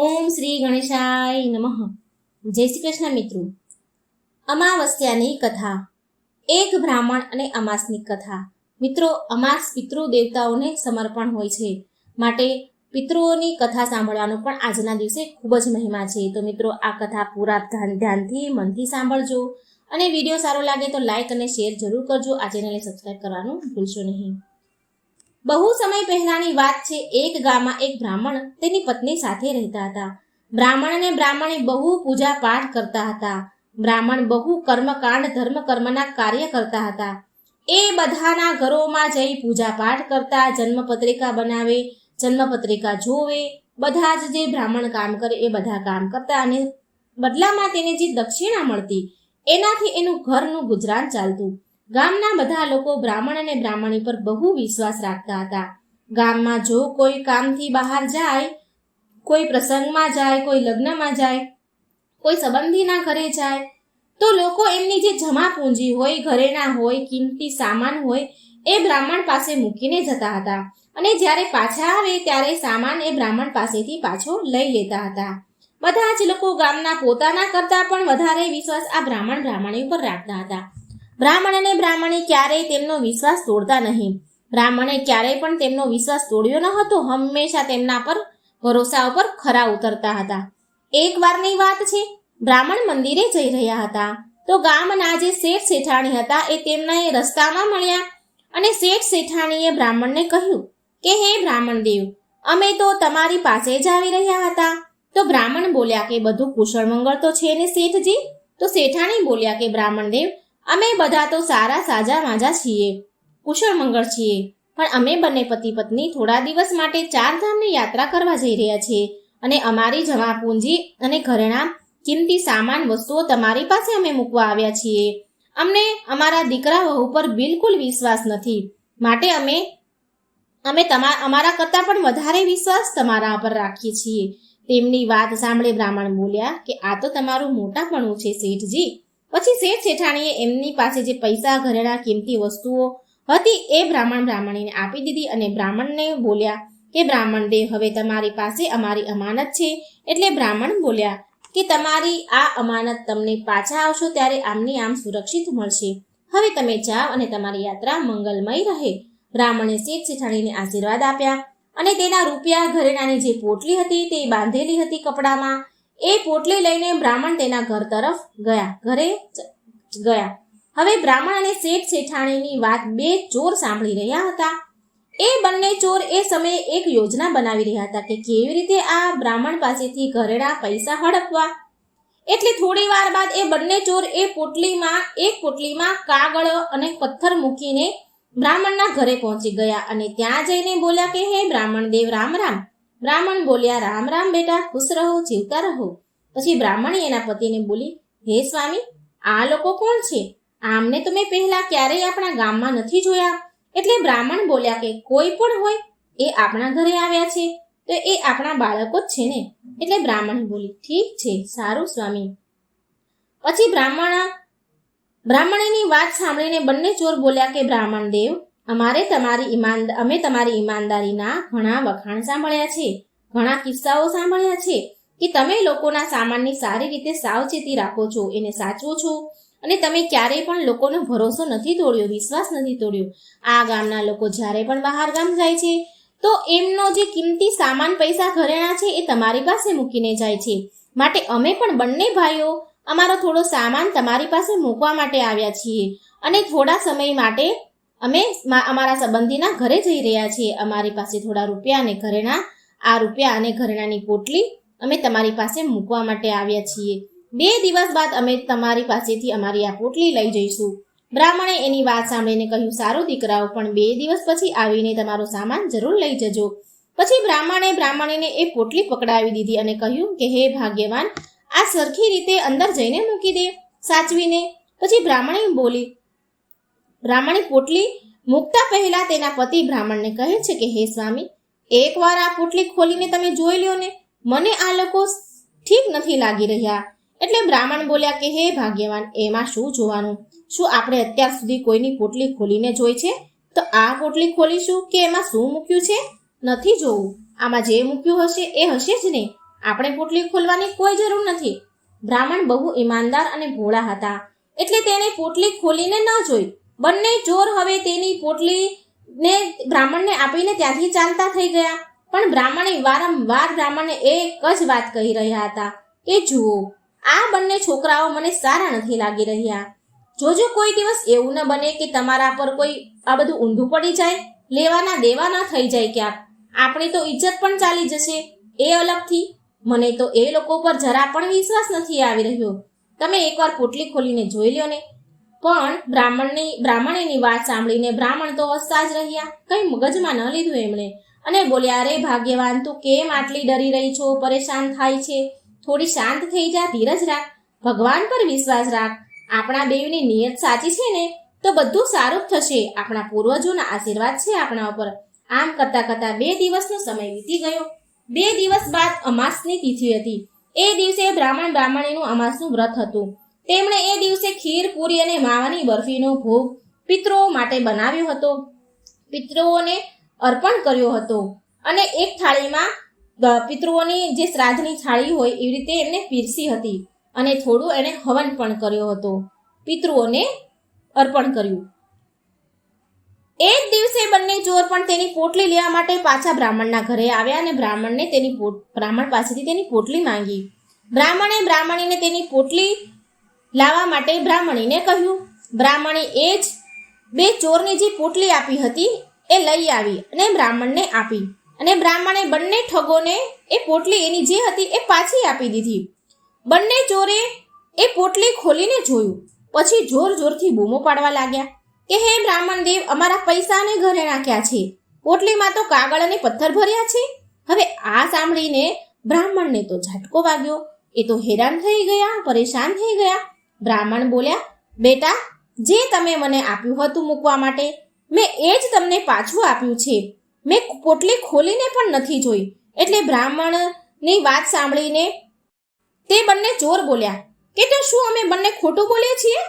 ઓમ શ્રી ગણેશાય નમઃ. જય શ્રી કૃષ્ણ મિત્રો. અમાવસ્યાની કથા. એક બ્રાહ્મણ અને અમાસની કથા. મિત્રો, અમાસ પિતૃ દેવતાઓને સમર્પણ હોય છે. માટે પિતૃઓની કથા સાંભળવાનો પણ આજના દિવસે ખૂબ જ મહિમા છે. તો મિત્રો, આ કથા પૂરા ધ્યાન ધ્યાનથી, મનથી સાંભળજો. અને વીડિયો સારો લાગે તો લાઇક અને શેર જરૂર કરજો. આ ચેનલને સબસ્ક્રાઈબ કરવાનું ભૂલશો નહીં. બહુ સમય પહેલાની વાત છે, એક ગામમાં એક બ્રાહ્મણ તેની પત્ની સાથે રહેતા હતા. બ્રાહ્મણ અને બ્રાહ્મણી બહુ પૂજા પાઠ કરતા હતા. બ્રાહ્મણ બહુ કર્મકાંડ ધર્મ કર્મના કાર્ય કરતા હતા. એ બધાના ઘરોમાં જઈ પૂજા પાઠ કરતા, જન્મપત્રિકા બનાવે, જન્મપત્રિકા જોવે, બધા જ જે બ્રાહ્મણ કામ કરે એ બધા કામ કરતા અને બદલામાં તેને જે દક્ષિણા મળતી, એનાથી એનું ઘરનું ગુજરાન ચાલતું. ગામના બધા લોકો બ્રાહ્મણ અને બ્રાહ્મણી પર બહુ વિશ્વાસ રાખતા હતા. ગામમાં જો કોઈ કામથી બહાર જાય, કોઈ પ્રસંગમાં જાય, કોઈ લગ્નમાં જાય, કોઈ સંબંધીના ઘરે જાય, તો લોકો એમની જે જમા પૂંજી હોય, ઘરેણા હોય, કિંમતી સામાન હોય, એ બ્રાહ્મણ પાસે મૂકીને જતા હતા. અને જ્યારે પાછા આવે ત્યારે સામાન એ બ્રાહ્મણ પાસેથી પાછો લઈ લેતા હતા. બધા જ લોકો ગામના પોતાના કરતા પણ વધારે વિશ્વાસ આ બ્રાહ્મણ બ્રાહ્મણી ઉપર રાખતા હતા. બ્રાહ્મણ અને બ્રાહ્મણી ક્યારેય તેમનો વિશ્વાસ તોડતા નહીં. બ્રાહ્મણે ક્યારેય પણ તેમનો વિશ્વાસ તોડ્યો ન હતો, હંમેશા તેમના પર ભરોસા ઉપર ખરા ઉતરતા હતા. એક વારની વાત છે, બ્રાહ્મણ મંદિરે જઈ રહ્યા હતા. તો ગામના જે શેઠ શેઠાણી હતા, એ તેમના રસ્તામાં મળ્યા અને શેઠ શેઠાણીએ બ્રાહ્મણને કહ્યું કે, હે બ્રાહ્મણ દેવ, અમે તો તમારી પાસે જ આવી રહ્યા હતા. તો બ્રાહ્મણ બોલ્યા કે, બધું કુશળ મંગળ તો છે ને શેઠજી? તો શેઠાણી બોલ્યા કે, બ્રાહ્મણ દેવ અમે બધા તો સારા સાજા માજા છીએ, કુશળ મંગળ છીએ, પણ અમે બંને પતિ પત્ની થોડા દિવસ માટે ચાર ધામની યાત્રા કરવા જઈ રહ્યા છીએ અને અમારી જમા પૂંજી અને ઘરેણા કિંમતી સામાન વસ્તુઓ તમારી પાસે અમે મૂકવા આવ્યા છીએ. અમને અમારા દીકરા વહુ પર બિલકુલ વિશ્વાસ નથી. માટે અમે અમે તમારા અમારા કરતાં પણ વધારે વિશ્વાસ તમારા પર રાખીએ છીએ. તેમની વાત સાંભળે બ્રાહ્મણ બોલ્યા કે આ તો તમારું મોટાપણું છે શેઠજી. પછી શેઠ શેઠાણીએ એમની પાસે જે પૈસા, ઘરેણા, કિંમતી વસ્તુઓ હતી એ બ્રાહ્મણ બ્રાહ્મણીને આપી દીધી અને બ્રાહ્મણને બોલ્યા કે બ્રાહ્મણ દેવ હવે તમારી પાસે અમારી અમાનત છે. એટલે બ્રાહ્મણ બોલ્યા કે તમારી આ અમાનત તમને પાછા આવશો ત્યારે આમની આમ સુરક્ષિત મળશે. હવે તમે જાઓ અને તમારી યાત્રા મંગલમય રહે. બ્રાહ્મણે શેઠ શેઠાણીને આશીર્વાદ આપ્યા અને તેના રૂપિયા, ઘરેણાની જે પોટલી હતી તે બાંધેલી હતી કપડામાં. એ પોટલી લઈને બ્રાહ્મણ તેના ઘર તરફ ગયા. ઘરે ગયા. હવે બ્રાહ્મણ અને શેઠ શેઠાણીની વાત બે ચોર સાંભળી રહ્યા હતા. એ બંને ચોર એ સમયે એક યોજના બનાવી રહ્યા હતા કે કેવી રીતે આ બ્રાહ્મણ પાસેથી ઘરેણા પૈસા હડપવા. એટલે થોડી વાર બાદ એ બંને ચોર એ પોટલીમાં, એક પોટલીમાં કાગળ અને પથ્થર મૂકીને બ્રાહ્મણના ઘરે પહોંચી ગયા અને ત્યાં જઈને બોલ્યા કે, હે બ્રાહ્મણ દેવ, રામ રામ. બ્રાહ્મણ બોલ્યા, રામ રામ બેટા, ખુશ રહો, જીવતા રહો. પછી બ્રાહ્મણી એના પતિને બોલી, હે સ્વામી, આ લોકો કોણ છે? આમને તો મેં પહેલા ક્યારેય આપણા ગામમાં નથી જોયા. એટલે બ્રાહ્મણ બોલ્યા કે, કોઈ પણ હોય, એ આપણા ઘરે આવ્યા છે, તો એ આપણા બાળકો જ છે ને. એટલે બ્રાહ્મણ બોલી, ઠીક છે, સારું સ્વામી. પછી બ્રાહ્મણ, બ્રાહ્મણીની વાત સાંભળીને બંને ચોર બોલ્યા કે, બ્રાહ્મણ દેવ અમારે તમારી ઈમાન અમે તમારી ઈમાનદારીના ઘણા વખાણ સાંભળ્યા છે, ઘણા કિસ્સાઓ સાંભળ્યા છે, કે તમે લોકોના સામાનની સારી રીતે સાવચેતી રાખો છો, એને સાચવો છો, અને તમે ક્યારેય પણ લોકોનો ભરોસો નથી તોડ્યો, વિશ્વાસ નથી તોડ્યો. આ ગામના લોકો જ્યારે પણ બહાર ગામ જાય છે, તો એમનો જે કિંમતી સામાન પૈસા ઘરેણા છે, એ તમારી પાસે મૂકીને જાય છે. માટે અમે પણ બંને ભાઈઓ અમારો થોડો સામાન તમારી પાસે મૂકવા માટે આવ્યા છીએ, અને થોડા સમય માટે અમે અમારા સંબંધીના ઘરે જઈ રહ્યા છીએ. અમારી પાસે થોડા રૂપિયા અને ઘરેણા. આ રૂપિયા અને ઘરેણાની પોટલી અમે તમારી પાસે મૂકવા માટે આવ્યા છીએ. બે દિવસ બાદ અમે તમારી પાસેથી અમારી આ પોટલી લઈ જઈશું. બ્રાહ્મણે એની વાત સાંભળીને કહ્યું, સારું દીકરાઓ, પણ બે દિવસ પછી આવીને તમારો સામાન જરૂર લઈ જજો. પછી બ્રાહ્મણે બ્રાહ્મણીને એ પોટલી પકડાવી દીધી અને કહ્યું કે, હે ભાગ્યવાન, આ સરખી રીતે અંદર જઈને મૂકી દે. સાચવીને પછી બ્રાહ્મણી બોલી બ્રાહ્મણી પોટલી મૂકતા પહેલા તેના પતિ બ્રાહ્મણને કહે છે કે, હે સ્વામી, એકવાર આ પોટલી ખોલીને તમે જોઈ લ્યો ને. મને આ લોકો ઠીક નથી લાગી રહ્યા. એટલે બ્રાહ્મણ બોલ્યા કે, હે ભાગ્યવાન, એમાં શું જોવાનું? શું આપણે અત્યાર સુધી કોઈની પોટલી ખોલીને જોઈ છે? તો આ પોટલી ખોલીશું કે એમાં શું મૂક્યું છે? નથી જોવું. આમાં જે મૂક્યું હશે એ હશે જ ને. આપણે પોટલી ખોલવાની કોઈ જરૂર નથી. બ્રાહ્મણ બહુ ઈમાનદાર અને ભોળા હતા. એટલે તેણે પોટલી ખોલીને ન જોઈ. બંને ચોર હવે તેની પોટલીને બ્રાહ્મણને આપીને ત્યાંથી ચાલતા થઈ ગયા. પણ બ્રાહ્મણે વારંવાર બ્રાહ્મણને એક જ વાત કહી રહ્યા હતા કે, જુઓ, આ બંને છોકરાઓ મને સારા નથી લાગી રહ્યા. જોજો કોઈ દિવસ એવું ન બને કે તમારા પર કોઈ આ બધું ઊંધું પડી જાય, લેવાના દેવાના થઈ જાય ક્યાંક. આપણી તો ઇજ્જત પણ ચાલી જશે, એ અલગથી. મને તો એ લોકો પર જરા પણ વિશ્વાસ નથી આવી રહ્યો. તમે એકવાર પોટલી ખોલીને જોઈ લ્યો ને પણ બ્રાહ્મણની, બ્રાહ્મણીની વાત સાંભળીને બ્રાહ્મણ તો હસતા જ રહ્યા. કંઈ મગજમાં ન લીધું એમણે. અને બોલ્યા, અરે ભાગ્યવાન, તું કેમ આટલી ડરી રહી છો? પરેશાન થાય છે. થોડી શાંત થઈ જા, ધીરજ રાખ. ભગવાન પર વિશ્વાસ રાખ. આપણા દેવની નિયત સાચી છે ને, તો બધું સારું જ થશે. આપણા પૂર્વજોના આશીર્વાદ છે આપણા ઉપર. આમ કરતા કરતા બે દિવસનો સમય વીતી ગયો. બે દિવસ બાદ અમાસની તિથિ હતી. એ દિવસે બ્રાહ્મણ બ્રાહ્મણીનું અમાસનું વ્રત હતું. તેમણે એ દિવસે ખીર, પૂરી અને માવાની બરફીનો ભોગ પિતૃઓ માટે બનાવ્યો હતો. પિતૃઓને અર્પણ કર્યો હતો અને એક થાળીમાં પિતૃઓની જે શ્રાદ્ધની થાળી હોય એવી રીતે એમને પીરસી હતી અને થોડું એણે હવન પણ કર્યો હતો. પિતૃઓને અર્પણ કર્યું. એ જ દિવસે બંને ચોર પણ તેની પોટલી લેવા માટે પાછા બ્રાહ્મણના ઘરે આવ્યા અને બ્રાહ્મણને તેની બ્રાહ્મણ પાસેથી તેની પોટલી માંગી. બ્રાહ્મણે બ્રાહ્મણીને તેની પોટલી લાવવા માટે બ્રાહ્મણીને કહ્યું. બ્રાહ્મણી એ જ બે ચોરની જે પોટલી આપી હતી એ લઈ આવી અને બ્રાહ્મણને આપી. અને બ્રાહ્મણે બંને ઠગોને એ પોટલી એની જે હતી એ પાછી આપી દીધી. બંને ચોરે એ પોટલી ખોલીને જોયું. પછી જોર જોરથી બૂમો પાડવા લાગ્યા કે હે બ્રાહ્મણ દેવ, અમારા પૈસાને ઘરે નાખ્યા છે. પોટલીમાં તો કાગળ અને પથ્થર ભર્યા છે. હવે આ સાંભળીને બ્રાહ્મણને તો ઝટકો વાગ્યો. એ તો હેરાન થઈ ગયા, પરેશાન થઈ ગયા. બ્રાહ્મણ બોલ્યા, બેટા, જે તમે મને આપ્યું હતું મૂકવા માટે, મેં એ જ તમને પાછું આપ્યું છે. મેં પોટલી ખોલીને પણ નથી જોઈ. એટલે બ્રાહ્મણની વાત સાંભળીને તે બંને ચોર બોલ્યા, કે તો શું અમે બંને ખોટું બોલીએ છીએ?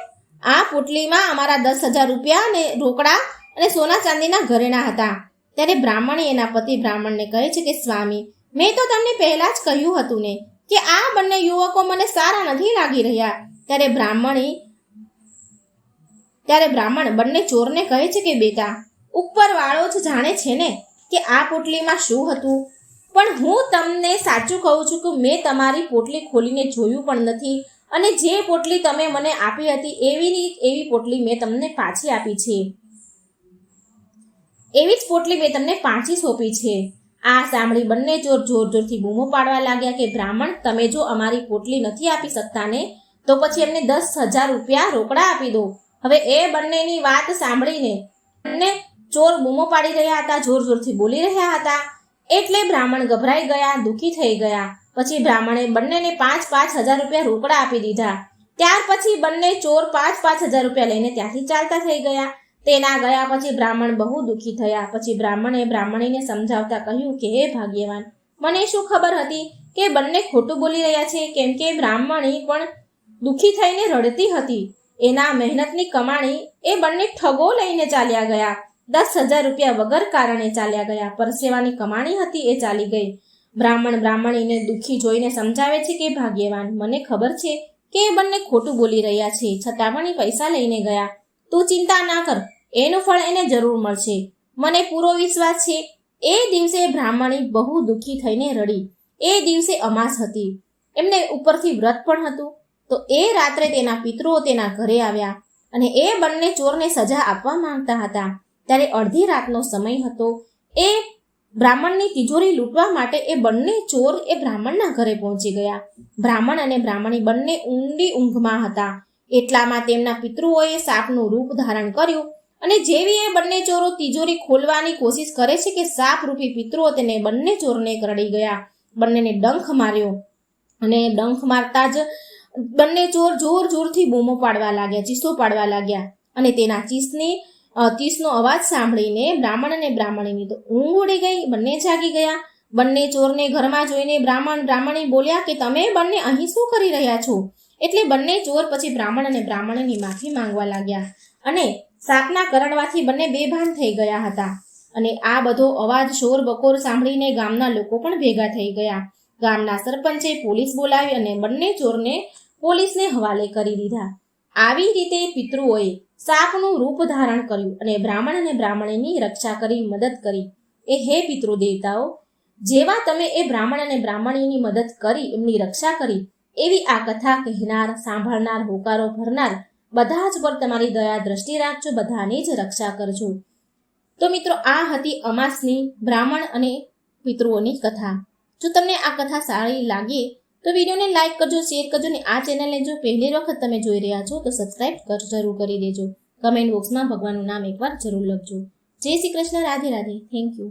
આ પોટલીમાં અમારા દસ હજાર રૂપિયા અને રોકડા અને સોના ચાંદીના ઘરેણા હતા. ત્યારે બ્રાહ્મણે એના પતિ બ્રાહ્મણને કહે છે કે, સ્વામી, મેં તો તમને પહેલાં જ કહ્યું હતું ને, કે આ બંને યુવકો મને સારા નથી લાગી રહ્યા. ત્યારે બ્રાહ્મણી, ત્યારે બ્રાહ્મણ બંને ચોરને કહે છે કે, બેટા, ઉપરવાળો જ જાણે છે ને કે આ પોટલીમાં શું હતું? પણ હું તમને સાચું કહું છું કે મેં તમારી પોટલી ખોલીને જોયું પણ નથી અને જે પોટલી તમે મને આપી હતી એવી એવી પોટલી મેં તમને પાછી આપી છે. એવી જ પોટલી મેં તમને પાછી સોંપી છે. આ સાંભળી બંને ચોર જોર જોરથી બૂમો પાડવા લાગ્યા કે, બ્રાહ્મણ, તમે જો અમારી પોટલી નથી આપી શકતા ને તો પછી એમને દસ હજાર રૂપિયા રોકડા આપી દો. હવે એ બંનેની વાત સાંભળીને બંને ચોર બૂમો પાડી રહ્યા હતા જોર જોરથી બોલી રહ્યા હતા. એટલે બ્રાહ્મણ ગભરાઈ ગયા, દુઃખી થઈ ગયા. પછી બ્રાહ્મણે બંનેને પાંચ પાંચ હજાર રૂપિયા રોકડા આપી દીધા. ત્યાર પછી બંને ચોર પાંચ પાંચ હજાર રૂપિયા લઈને ત્યાંથી ચાલતા થઈ ગયા. તેના ગયા પછી બ્રાહ્મણ બહુ દુઃખી થયા. પછી બ્રાહ્મણે બ્રાહ્મણીને સમજાવતા કહ્યું કે, હે ભાગ્યવાન, મને શું ખબર હતી કે બંને ખોટું બોલી રહ્યા છે? કેમ કે બ્રાહ્મણી પણ દુઃખી થઈને રડતી હતી. એના મહેનતની કમાણી એ બંને ઠગો લઈને ચાલ્યા ગયા. દસ હજાર રૂપિયા વગર કારણે ચાલ્યા ગયા. પરસેવાની કમાણી હતી એ ચાલી ગઈ. બ્રાહ્મણ બ્રાહ્મણીને દુઃખી જોઈને સમજાવે છે કે ભાગ્યવાન. મને ખબર છે કે એ બંને ખોટું બોલી રહ્યા છે. છતાં પણ એ પૈસા લઈને ગયા. તું ચિંતા ના કર. એનું ફળ એને જરૂર મળશે. મને પૂરો વિશ્વાસ છે. એ દિવસે બ્રાહ્મણી બહુ દુઃખી થઈને રડી. એ દિવસે અમાસ હતી. એમને ઉપરથી વ્રત પણ હતું. તો એ રાત્રે તેના પિતૃઓ તેના ઘરે આવ્યા અને એ બંને ચોરને સજા આપવા માંગતા હતા. ત્યારે અડધી રાતનો સમય હતો. એ બ્રાહ્મણની તિજોરી લૂંટવા માટે એ બંને ચોર એ બ્રાહ્મણના ઘરે પહોંચી ગયા. બ્રાહ્મણ અને બ્રાહ્મણી બંને ઊંડી ઊંઘમાં હતા. એટલામાં તેમના પિતૃઓએ સાપનું રૂપ ધારણ કર્યું અને જેવી એ બંને ચોરો તિજોરી ખોલવાની કોશિશ કરે છે કે સાપ રૂપી પિતૃઓ તેને બંને ચોરને કરડી ગયા. બંનેને ડંખ માર્યો અને ડંખ મારતા જ બંને ચોર જોર જોરથી બૂમો પાડવા લાગ્યા, ચીસો પાડવા લાગ્યા અને તેના ચીસની ચીસનો અવાજ સાંભળીને બ્રાહ્મણ અને બ્રાહ્મણીની તો ઊંઘ ઉડી ગઈ, બંને જાગી ગયા. બંને ચોરને ઘરમાં જોઈને બ્રાહ્મણ, બ્રાહ્મણી બોલ્યા કે તમે બંને અહીં શું કરી રહ્યા છો? એટલે બંને ચોર પછી બ્રાહ્મણ અને બ્રાહ્મણીની માફી માંગવા લાગ્યા અને સાપના કરડવાથી બંને બેભાન થઈ ગયા હતા. અને આ બધો અવાજ શોર બકોર સાંભળીને ગામના લોકો પણ ભેગા થઈ ગયા. ગામના સરપંચે પોલીસ બોલાવી અને બંને ચોરને પોલીસને હવાલે કરી દીધા. આવી રીતે પિતૃઓએ સાપનું રૂપ ધારણ કર્યું અને બ્રાહ્મણ અને બ્રાહ્મણીની રક્ષા કરી મદદ કરી. એ હે પિતૃ દેવતાઓ, જેવા તમે એ બ્રાહ્મણ અને બ્રાહ્મણીની મદદ કરી, એમની રક્ષા કરી, એવી આ કથા કહેનાર, સાંભળનાર, હોકારો ભરનાર, બધા જ પર તમારી દયા દ્રષ્ટિ રાખજો, બધાની જ રક્ષા કરજો. તો મિત્રો, આ હતી અમાસની બ્રાહ્મણ અને પિતૃઓની કથા. જો તમને આ કથા સારી લાગે તો વિડીયોને લાઇક કરજો, શેર કરજો ને આ ચેનલને જો પહેલી વખત તમે જોઈ રહ્યા છો, તો સબસ્ક્રાઇબ કર, જરૂર કરી દેજો. કમેન્ટ બોક્સમાં ભગવાનનું નામ એકવાર જરૂર લખજો. જય શ્રી કૃષ્ણ, રાધે રાધે. Thank you